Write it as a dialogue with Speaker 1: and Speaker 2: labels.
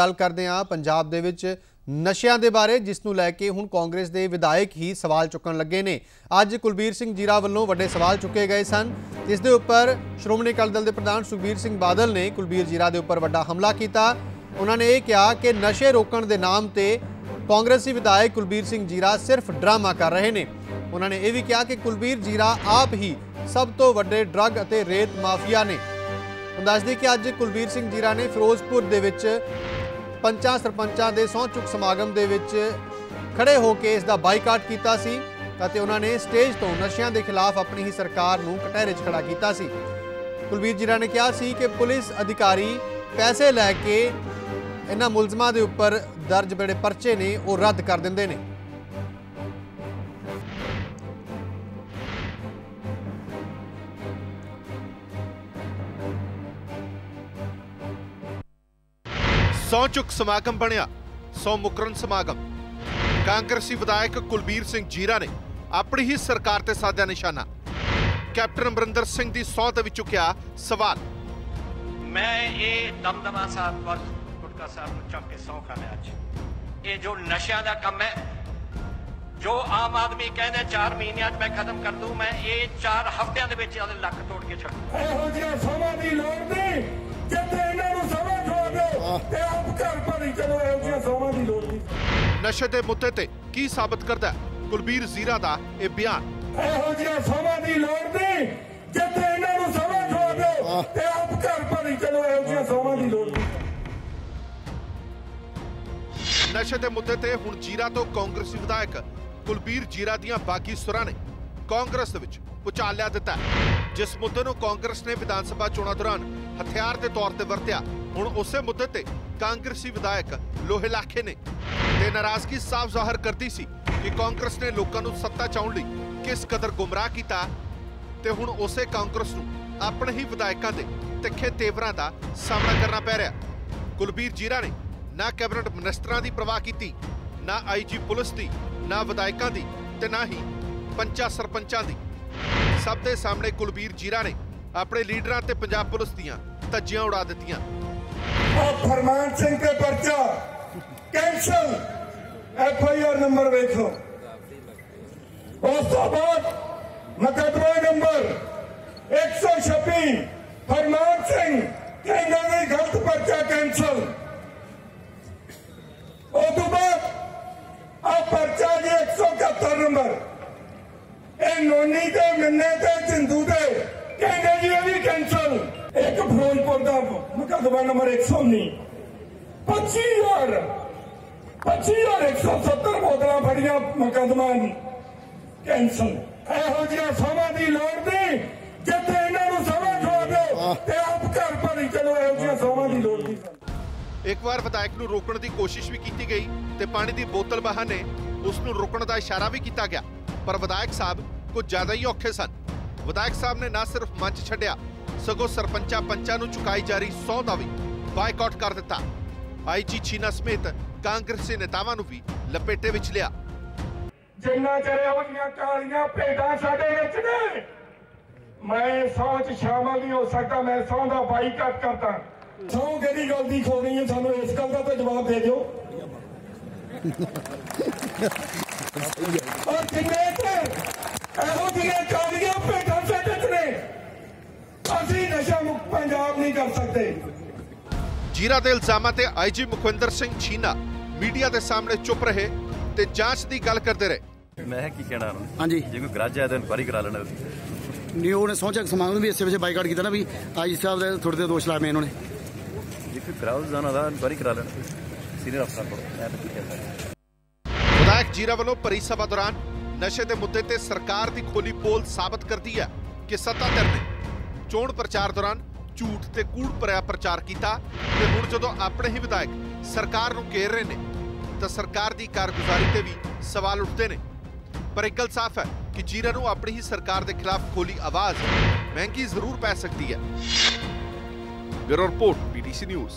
Speaker 1: ਗੱਲ ਕਰਦੇ ਹਾਂ ਪੰਜਾਬ ਦੇ ਵਿੱਚ ਨਸ਼ਿਆਂ ਦੇ ਬਾਰੇ, ਜਿਸ ਨੂੰ ਲੈ ਕੇ ਹੁਣ ਕਾਂਗਰਸ ਦੇ ਵਿਧਾਇਕ ਹੀ ਸਵਾਲ ਚੁੱਕਣ ਲੱਗੇ ਨੇ। ਅੱਜ ਕੁਲਬੀਰ ਸਿੰਘ ਜੀਰਾ ਵੱਲੋਂ ਵੱਡੇ ਸਵਾਲ ਚੁੱਕੇ ਗਏ ਸਨ। ਇਸ ਦੇ ਉੱਪਰ ਸ਼੍ਰੋਮਣੀ ਅਕਾਲੀ ਦਲ ਦੇ ਪ੍ਰਧਾਨ ਸੁਖਬੀਰ ਸਿੰਘ ਬਾਦਲ ਨੇ ਕੁਲਬੀਰ ਜੀਰਾ ਦੇ ਉੱਪਰ ਵੱਡਾ ਹਮਲਾ ਕੀਤਾ। ਉਹਨਾਂ ਨੇ ਇਹ ਕਿਹਾ ਕਿ ਨਸ਼ੇ ਰੋਕਣ ਦੇ ਨਾਮ ਤੇ ਕਾਂਗਰਸੀ ਵਿਧਾਇਕ ਕੁਲਬੀਰ ਸਿੰਘ ਜੀਰਾ ਸਿਰਫ ਡਰਾਮਾ ਕਰ ਰਹੇ ਨੇ। ਉਹਨਾਂ ਨੇ ਇਹ ਵੀ ਕਿਹਾ ਕਿ ਕੁਲਬੀਰ ਜੀਰਾ ਆਪ ਹੀ ਸਭ ਤੋਂ ਵੱਡੇ ਡਰੱਗ ਅਤੇ ਰੇਤ ਮਾਫੀਆ ਨੇ। ਹੁਣ ਦੱਸਦੀ ਕਿ ਅੱਜ ਕੁਲਬੀਰ ਸਿੰਘ ਜੀਰਾ ਨੇ ਫਿਰੋਜ਼ਪੁਰ ਦੇ ਵਿੱਚ ਪੰਚਾਂ ਸਰਪੰਚਾਂ ਦੇ ਸਹੁੰ ਚੁੱਕ ਸਮਾਗਮ ਦੇ ਵਿੱਚ ਖੜੇ ਹੋ ਕੇ ਇਸ ਦਾ ਬਾਈਕਾਟ ਕੀਤਾ ਸੀ ਅਤੇ ਉਹਨਾਂ ਨੇ ਸਟੇਜ ਤੋਂ ਨਸ਼ਿਆਂ ਦੇ ਖਿਲਾਫ ਆਪਣੀ ਹੀ ਸਰਕਾਰ ਨੂੰ ਕਟਹਿਰੇ 'ਚ ਖੜਾ ਕੀਤਾ ਸੀ। ਕੁਲਬੀਰ ਜੀਰਾ ਨੇ ਕਿਹਾ ਸੀ ਕਿ ਪੁਲਿਸ ਅਧਿਕਾਰੀ ਪੈਸੇ ਲੈ ਕੇ ਇਹਨਾਂ ਮੁਲਜ਼ਮਾਂ ਦੇ ਉੱਪਰ ਦਰਜ ਜਿਹੜੇ ਪਰਚੇ ਨੇ ਉਹ ਰੱਦ ਕਰ ਦਿੰਦੇ ਨੇ।
Speaker 2: ਸੌ ਚੁੱਕ ਸਮਾਗਮ ਬਣਿਆ ਸੌ ਮੁਕਰਨ ਸਮਾਗਮ। ਕਾਂਗਰਸੀ ਵਿਧਾਇਕ ਕੁਲਬੀਰ ਸਿੰਘ ਜੀਰਾ ਨੇ ਆਪਣੀ ਹੀ ਸਰਕਾਰ ਤੇ ਸਾਧਿਆ ਨਿਸ਼ਾਨਾ। ਕੈਪਟਨ ਅਮਰਿੰਦਰ ਸਿੰਘ ਦੀ ਸਹੁੰ ਤੇ ਵੀ ਚੁੱਕਿਆ ਸਵਾਲ।
Speaker 3: ਮੈਂ ਇਹ ਦਮਦਮਾ ਸਾਹਿਬ ਪਰ ਗੁਟਕਾ ਸਾਹਿਬ ਨੂੰ ਚੱਕ ਕੇ ਸੌਂ ਖਾਣੇ ਅੱਜ। ਇਹ ਜੋ ਨਸ਼ਿਆਂ ਦਾ ਕੰਮ ਹੈ ਜੋ ਆਮ ਆਦਮੀ ਕਹਿੰਦੇ 4 ਮਹੀਨਿਆਂ 'ਚ ਮੈਂ ਖਤਮ ਕਰ ਦੂੰ ਮੈਂ ਇਹ 4 ਹਫ਼ਤਿਆਂ ਦੇ ਵਿੱਚ ਇਹਦੇ ਲੱਕ ਤੋੜ ਕੇ ਛੱਡੂ।
Speaker 4: ਇਹੋ ਜਿਹਾ ਸਮਾਂ ਦੀ ਲੋੜ ਨਹੀਂ ਜਿੱਥੇ ਇਹਨਾਂ ਨੂੰ ਸਮਾਂ
Speaker 2: ਨਸ਼ੇ ਦੇ ਮੁੱਦੇ ਤੇ ਕੀ ਸਾਬਤ ਕਰਦਾ ਹੈ? ਕੁਲਬੀਰ ਜ਼ੀਰਾ ਦਾ ਇਹ ਬਿਆਨ।
Speaker 4: ਇਹੋ ਜਿਹਾ ਸਮਾਂ ਦੀ ਲੋੜ ਨਹੀਂ। ਜਿੱਥੇ ਇਹਨਾਂ ਨੂੰ ਸਮਾਂ ਖਵਾ ਦਿਓ ਤੇ ਆਪ ਘਰ ਭਰੀ ਚਲੋ ਇਹੋ ਜਿਹਾ ਸਮਾਂ ਦੀ ਲੋੜ ਨਹੀਂ।
Speaker 2: ਨਸ਼ੇ ਦੇ ਮੁੱਦੇ ਤੇ ਹੁਣ ਜੀਰਾ ਤੋਂ ਕਾਂਗਰਸੀ ਵਿਧਾਇਕ ਕੁਲਬੀਰ ਜੀਰਾ ਦੀਆਂ ਬਾਗੀ ਸੁਰਾਂ ਨੇ ਕਾਂਗਰਸ ਦੇ ਵਿੱਚ ਪੁਚਾਲਿਆ ਦਿੱਤਾ ਹੈ। ਜਿਸ ਮੁੱਦੇ ਨੂੰ ਕਾਂਗਰਸ ਨੇ ਵਿਧਾਨ ਸਭਾ ਚੋਣਾਂ ਦੌਰਾਨ ਹਥਿਆਰ ਦੇ ਤੌਰ ਤੇ ਵਰਤਿਆ ਹੁਣ ਉਸੇ ਮੁੱਦੇ ਤੇ ਕਾਂਗਰਸੀ ਵਿਧਾਇਕ ਲੋਹੇ ਲਾਖੇ ਨੇ। ਤੇ ਨਾਰਾਜ਼ਗੀ ਸਾਫ਼ ਜ਼ਾਹਰ ਕਰਦੀ ਸੀ ਕਿ ਕਾਂਗਰਸ ਨੇ ਲੋਕਾਂ ਨੂੰ ਸੱਤਾ ਚਾਉਣ ਲਈ ਕਿਸ ਕਦਰ ਗੁੰਮਰਾਹ ਕੀਤਾ ਤੇ ਹੁਣ ਉਸੇ ਕਾਂਗਰਸ ਨੂੰ ਆਪਣੇ ਹੀ ਵਿਧਾਇਕਾਂ ਦੇ ਤਿੱਖੇ ਤੇਵਰਾਂ ਦਾ ਸਾਹਮਣਾ ਕਰਨਾ ਪੈ ਰਿਹਾ। ਕੁਲਬੀਰ ਜੀਰਾ ਨੇ ਨਾ ਕੈਬਨਿਟ ਮਿਨਿਸਟਰਾਂ ਦੀ ਪ੍ਰਵਾਹ ਕੀਤੀ, ਨਾ ਆਈਜੀ ਪੁਲਿਸ ਦੀ, ਨਾ ਵਿਧਾਇਕਾਂ ਦੀ ਤੇ ਨਾ ਹੀ ਪੰਚਾਂ ਸਰਪੰਚਾਂ ਦੀ। ਸਭ ਦੇ ਸਾਹਮਣੇ ਕੁਲਬੀਰ ਜੀਰਾ ਨੇ ਆਪਣੇ ਲੀਡਰਾਂ ਤੇ ਪੰਜਾਬ ਪੁਲਿਸ ਦੀਆਂ ਧੱਜੀਆਂ ਉਡਾ ਦਿੱਤੀਆਂ।
Speaker 4: ਆ ਫਰਮਾਨ ਸਿੰਘ ਤੇ ਪਰਚਾ ਐਫ ਆਈ ਆਰ ਨੰਬਰ ਵੇਖੋ। ਉਸ ਤੋਂ ਬਾਅਦ ਮੁਕੱਦਮਾ ਨੰਬਰ 126 ਫਰਮਾਨ ਸਿੰਘ, ਕਹਿੰਦਾ ਨੇ ਗਲਤ ਪਰਚਾ ਕੈਂਸਲ ਉਸ ਤੋਂ ਬਾਅਦ ਆ ਪਰਚਾ ਜੀ 171 ਨੰਬਰ। ਇਹ ਨੋਨੀ ਤੇ ਮੰਨੇ ਤੇ ਜਿੰਦੂ ਤੇ ਕਹਿੰਦੇ ਜੀ ਇਹ ਵੀ ਕੈਂਸਲ ਇੱਕ ਫਿਰੋਜ਼ਪੁਰ ਦਾ ਮੁਕੱਦਮਾ ਨੰਬਰ 119 25000 25170 ਬੋਤਲਾਂ ਫੜੀਆਂ ਮੁਕੱਦਮਾ ਕੈਂਸਲ। ਇਹੋ ਜਿਹਾ ਸਮਾਂ ਦੀ ਲੋੜ ਨਹੀਂ। ਜਿੱਥੇ ਇਹਨਾਂ ਨੂੰ ਸਮਾਂ ਖਵਾ ਦਿਓ ਤੇ ਆਪ ਘਰ ਭਰੀ ਚਲੋ, ਇਹੋ ਜਿਹਾ ਸਮਾਂ ਦੀ ਲੋੜ ਨਹੀਂ।
Speaker 2: ਇੱਕ ਵਾਰ ਵਿਧਾਇਕ ਨੂੰ ਰੋਕਣ ਦੀ ਕੋਸ਼ਿਸ਼ ਵੀ ਕੀਤੀ ਗਈ ਤੇ ਪਾਣੀ ਦੀ ਬੋਤਲ ਬਹਾਨੇ ਉਸ ਨੂੰ ਰੋਕਣ ਦਾ ਇਸ਼ਾਰਾ ਵੀ ਕੀਤਾ ਗਿਆ। ਪਰ ਵਿਧਾਇਕ ਸਾਹਿਬ ਕੁਝ ਜ਼ਿਆਦਾ ਹੀ ਔਖੇ ਸਨ। ਵਿਧਾਇਕ ਸਾਹਿਬ ਨੇ ਨਾ ਸਿਰਫ ਮੰਚ ਛੱਡਿਆ, ਸਗੋਂ ਸਰਪੰਚਾਂ ਪੰਚਾਂ ਨੂੰ ਚੁਕਾਈ ਜਾ ਰਹੀ ਸਹੁੰ ਦਾ ਵੀ ਬਾਈਕਾਟ ਕਰ ਦਿੱਤਾ। ਆਈਜੀ ਛੀਨਾ ਸਮੇਤ ਕਾਂਗਰਸੀ ਨੇਤਾਵਾਂ ਨੂੰ ਵੀ ਲਪੇਟੇ ਵਿੱਚ ਲਿਆ।
Speaker 4: ਜਿੰਨਾ ਚਿਰ ਜਿਹੀਆਂ ਕਾਲੀਆਂ ਭੇਡਾਂ ਸਾਡੇ ਵਿੱਚ ਨੇ ਮੈਂ ਸੌਚ ਸ਼ਾਮਲ ਨਹੀਂ ਹੋ ਸਕਦਾ ਮੈਂ ਦਾ ਬਾਈਕਾਟ ਕਰਦਾ। ਸੌ ਕਿਹੜੀ ਗੱਲ ਦੀ ਖੋ ਗਈ ਹੈ? ਸਾਨੂੰ ਇਸ ਗੱਲ ਦਾ ਤਾਂ ਜਵਾਬ ਦੇ ਦਿਓ। ਔਰ ਕਿੰਨੇ ਤੇ? ਇਹੋ ਜਿਹੀਆਂ ਕਾਲੀਆਂ ਭੇਡਾਂ ਸਾਡੇ ਚ ਨੇ। ਅਸੀਂ ਨਸ਼ਾ ਮੁਕਤ ਪੰਜਾਬ ਨਹੀਂ ਕਰ ਸਕਦੇ।
Speaker 2: ਜੀਰਾ ਦੇ ਇਲਜ਼ਾਮਾਂ ਤੇ ਆਈਜੀ ਮੁਖਵਿੰਦਰ ਸਿੰਘ ਛੀਨਾ ਮੀਡੀਆ ਦੇ ਸਾਹਮਣੇ ਚੁੱਪ ਰਹੇ ਤੇ ਜਾਂਚ ਦੀ ਗੱਲ ਕਰਦੇ ਰਹੇ।
Speaker 5: ਮੈਂ ਕੀ ਕਹਿਣਾ
Speaker 6: ਹਾਂਜੀ।
Speaker 5: ਜੇ ਕੋਈ ਗਰਾਜ ਹੈ ਤਾਂ ਇਨਕੁਆਰੀ ਕਰਾ ਲੈਣਾ
Speaker 6: ਨਹੀਂ ਉਹਨੇ ਸਹੁੰ ਸਮਾਗਮ ਨੂੰ ਵੀ ਇਸੇ ਵਿੱਚ ਬਾਈਕਾਟ ਕੀਤਾ ਨਾ ਵੀ ਆਈ ਸਾਹਿਬ ਦੇ ਥੋੜੇ ਦੇ ਦੋਸ਼ ਲਾਵੇਂ ਇਹਨਾਂ ਨੇ
Speaker 5: ਜੇ ਕੋਈ ਕਰਾਉ ਜਾਣਾ ਦਾ ਇਨਕੁਆਰੀ ਕਰਾ ਲੈਣਾ ਸੀਨੀਅਰ ਅਫਸਰ ਕੋਲ ਮੈਂ ਤਾਂ ਕੀ ਕਹਿ ਸਕਦਾ।
Speaker 2: ਵਿਧਾਇਕ ਜੀਰਾ ਵੱਲੋਂ ਭਰੀ ਸਭਾ ਦੌਰਾਨ ਨਸ਼ੇ ਦੇ ਮੁੱਦੇ ਤੇ ਸਰਕਾਰ ਦੀ ਖੋਲੀ ਪੋਲ ਸਾਬਤ ਕਰਦੀ ਹੈ ਕਿ ਸੱਤਾ ਧਿਰ ਨੇ ਚੋਣ ਪ੍ਰਚਾਰ ਦੌਰਾਨ ਝੂਠ ਤੇ ਕੂੜ ਭਰਿਆ ਪ੍ਰਚਾਰ ਕੀਤਾ ਤੇ ਹੁਣ ਜਦੋਂ ਆਪਣੇ ਹੀ ਵਿਧਾਇਕ ਸਰਕਾਰ ਨੂੰ ਘੇਰ ਰਹੇ ਨੇ ਤਾਂ ਸਰਕਾਰ ਦੀ ਕਾਰਗੁਜ਼ਾਰੀ ਤੇ ਵੀ ਸਵਾਲ ਉੱਠਦੇ ਨੇ। ਪਰ ਇੱਕ ਗੱਲ ਸਾਫ਼ ਹੈ ਕਿ ਜੀਰਾ ਨੂੰ ਆਪਣੀ ਹੀ ਸਰਕਾਰ ਦੇ ਖਿਲਾਫ ਖੋਲੀ ਆਵਾਜ਼ ਮਹਿੰਗੀ ਜ਼ਰੂਰ ਪੈ ਸਕਦੀ ਹੈ। Bureau report PTC news.